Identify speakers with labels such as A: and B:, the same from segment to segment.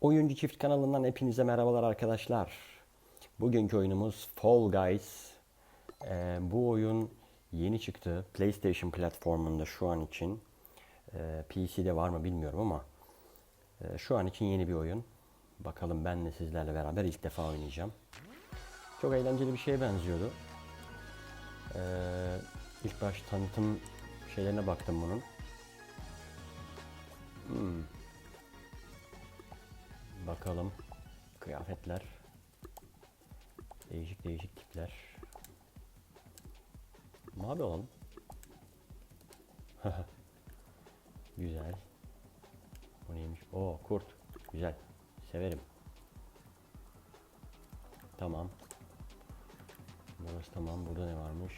A: Oyuncu Çift kanalından hepinize merhabalar arkadaşlar. Bugünkü oyunumuz Fall Guys. Ee, bu oyun yeni çıktı. PlayStation platformunda şu an için. Ee, PC'de var mı bilmiyorum ama e, şu an için yeni bir oyun. Bakalım ben de sizlerle beraber ilk defa oynayacağım. Çok eğlenceli bir şeye benziyordu. Ee, ilk baş tanıtım şeylerine baktım bunun. Hmm. Bakalım. Kıyafetler. Değişik değişik tipler. Mavi olalım. Güzel. Bu neymiş? Oo kurt. Güzel. Severim. Tamam. Burası tamam. Burada ne varmış?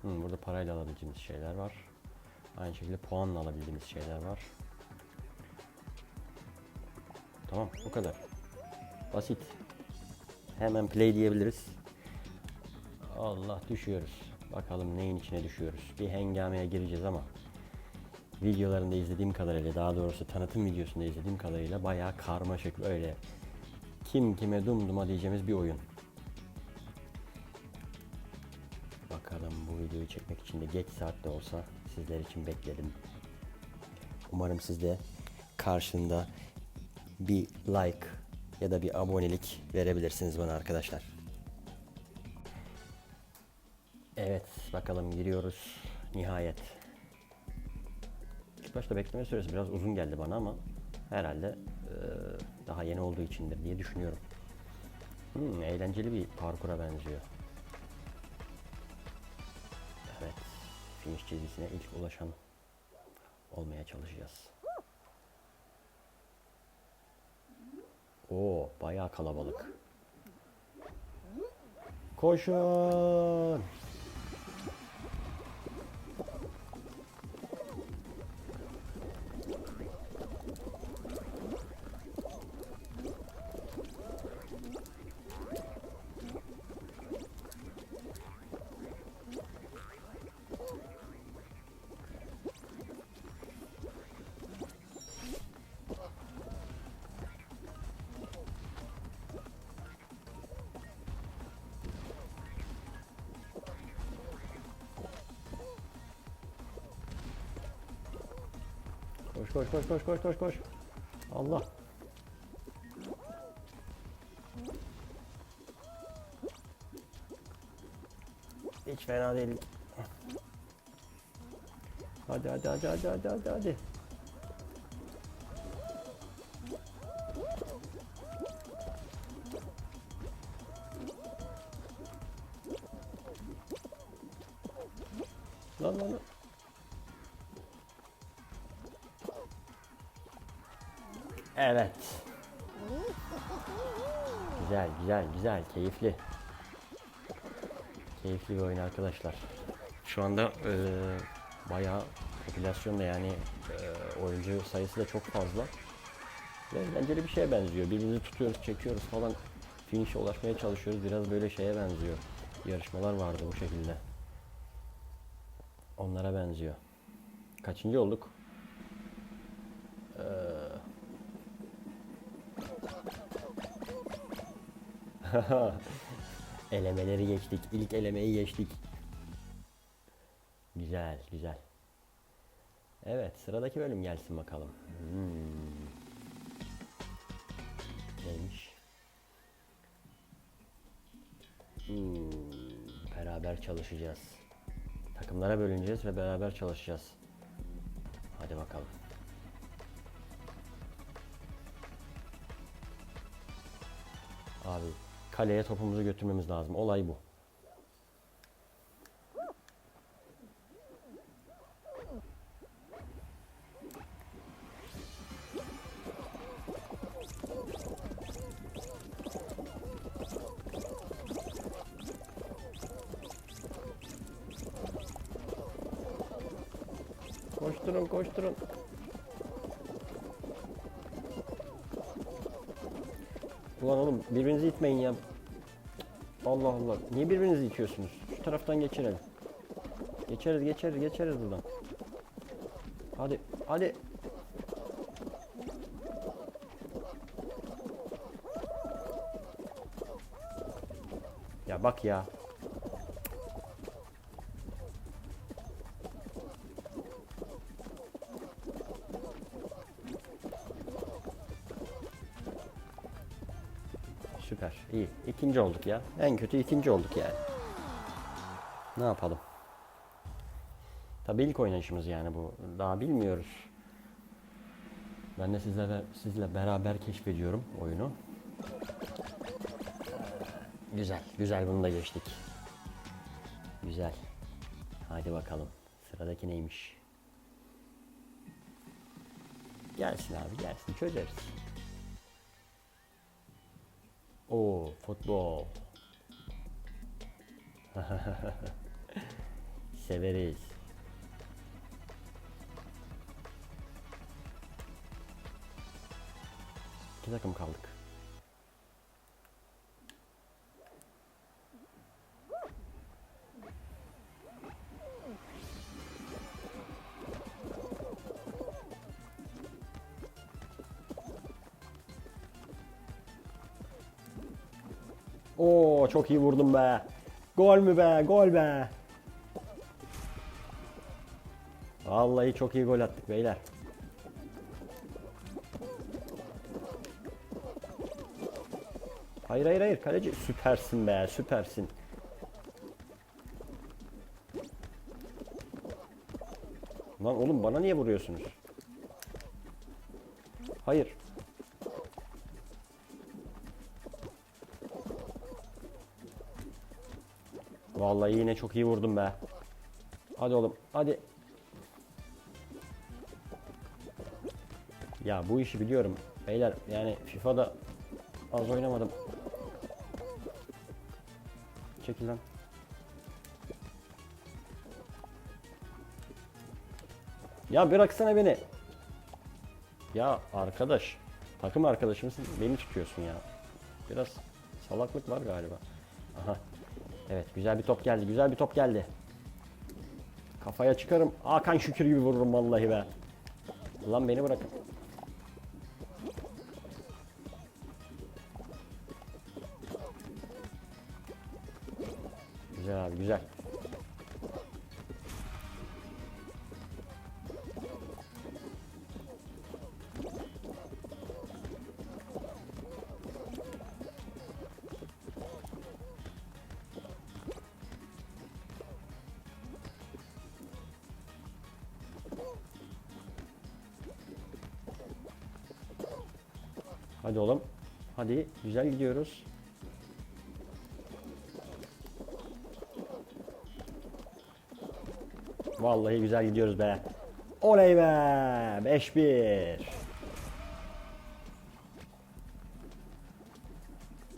A: Hmm, burada parayla alabileceğimiz şeyler var. Aynı şekilde puanla alabildiğimiz şeyler var. Tamam bu kadar. Basit. Hemen play diyebiliriz. Allah düşüyoruz. Bakalım neyin içine düşüyoruz. Bir hengameye gireceğiz ama videolarında izlediğim kadarıyla daha doğrusu tanıtım videosunda izlediğim kadarıyla bayağı karmaşık öyle kim kime dumduma diyeceğimiz bir oyun. Videoyu çekmek için de geç saatte olsa sizler için bekledim. Umarım siz de karşında bir like ya da bir abonelik verebilirsiniz bana arkadaşlar. Evet bakalım giriyoruz nihayet. İlk başta bekleme süresi biraz uzun geldi bana ama herhalde eee, daha yeni olduğu içindir diye düşünüyorum. Hmm, eğlenceli bir parkura benziyor. Finish çizgisine ilk ulaşan olmaya çalışacağız. Oo, bayağı kalabalık. Koşun! Koş koş koş koş koş koş koş. Allah. Hiç fena değil. Hadi hadi hadi hadi hadi hadi hadi. Lan lan lan. Evet. Güzel, güzel, güzel, keyifli. Keyifli bir oyun arkadaşlar. Şu anda eee bayağı popülasyonda yani eee, oyuncu sayısı da çok fazla. Ve eğlenceli bir şeye benziyor. Birbirimizi tutuyoruz, çekiyoruz falan. Finish'e ulaşmaya çalışıyoruz. Biraz böyle şeye benziyor. Yarışmalar vardı bu şekilde. Onlara benziyor. Kaçıncı olduk? Elemeleri geçtik. İlk elemeyi geçtik. Güzel, güzel. Evet, sıradaki bölüm gelsin bakalım. Hmm. Neymiş? Hmm, beraber çalışacağız. Takımlara bölüneceğiz ve beraber çalışacağız. Hadi bakalım. Kaleye topumuzu götürmemiz lazım. Olay bu. Koşturun koşturun. Ulan oğlum birbirinizi itmeyin ya. Allah Allah. Niye birbirinizi itiyorsunuz? Şu taraftan geçirelim. Geçeriz geçeriz geçeriz buradan. Hadi hadi. Ya bak ya. İkinci olduk ya. En kötü ikinci olduk yani. Ne yapalım? Tabii ilk oynayışımız yani bu. Daha bilmiyoruz. Ben de sizlerle sizle beraber keşfediyorum oyunu. Güzel, güzel bunu da geçtik. Güzel. Hadi bakalım. Sıradaki neymiş? Gelsin abi gelsin çözeriz. Oo futbol. Severiz. İki takım kaldık. Oo çok iyi vurdum be. Gol mü be? Gol be. Vallahi çok iyi gol attık beyler. Hayır hayır hayır kaleci süpersin be süpersin. Lan oğlum bana niye vuruyorsunuz? Hayır. Vallahi yine çok iyi vurdum be. Hadi oğlum hadi. Ya bu işi biliyorum. Beyler yani FIFA'da az oynamadım. Çekil lan. Ya bıraksana beni. Ya arkadaş. Takım arkadaşımsın. Beni tutuyorsun ya. Biraz salaklık var galiba. Aha. Evet güzel bir top geldi. Güzel bir top geldi. Kafaya çıkarım. Hakan Şükür gibi vururum vallahi be. Lan beni bırakın. Güzel abi güzel. Hadi oğlum. Hadi güzel gidiyoruz. Vallahi güzel gidiyoruz be. Oley be. 5-1.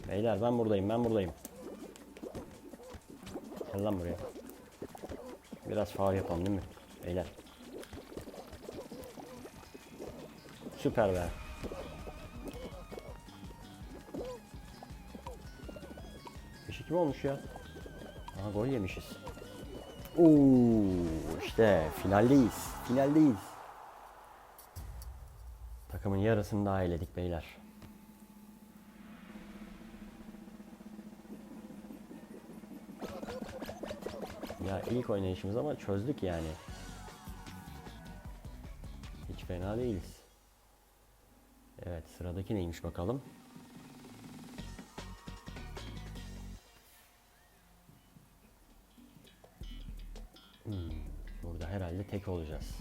A: Beyler ben buradayım ben buradayım. Gel lan buraya. Biraz faul yapalım değil mi? Beyler. Süper be. Mi olmuş ya? Aha gol yemişiz. Oo işte finaldeyiz. Finaldeyiz. Takımın yarısını daha eledik beyler. Ya ilk oynayışımız ama çözdük yani. Hiç fena değiliz. Evet sıradaki neymiş bakalım. Olacağız.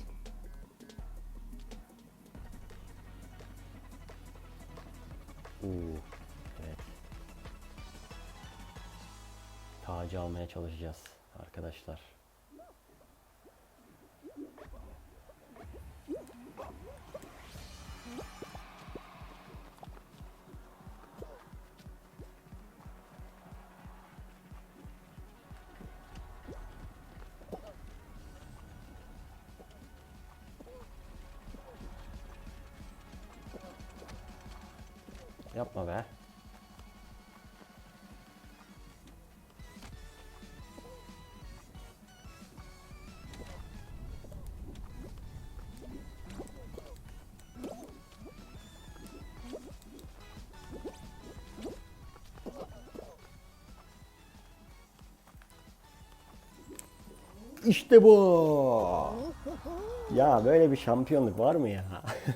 A: Oo, evet. Tacı almaya çalışacağız arkadaşlar. Yapma be. İşte bu. Ya böyle bir şampiyonluk var mı ya?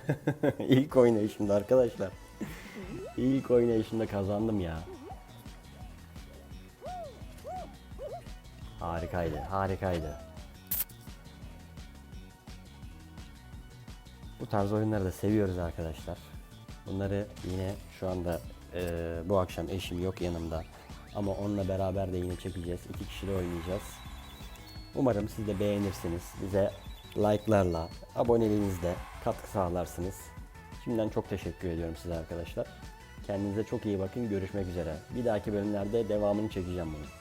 A: İlk oynayışımda arkadaşlar. İlk oynayışımda kazandım ya. Harikaydı, harikaydı. Bu tarz oyunları da seviyoruz arkadaşlar. Bunları yine şu anda eee, bu akşam eşim yok yanımda. Ama onunla beraber de yine çekeceğiz. İki kişi de oynayacağız. Umarım siz de beğenirsiniz. Bize like'larla, aboneliğinizle katkı sağlarsınız. Şimdiden çok teşekkür ediyorum size arkadaşlar. Kendinize çok iyi bakın. Görüşmek üzere. Bir dahaki bölümlerde devamını çekeceğim bunu.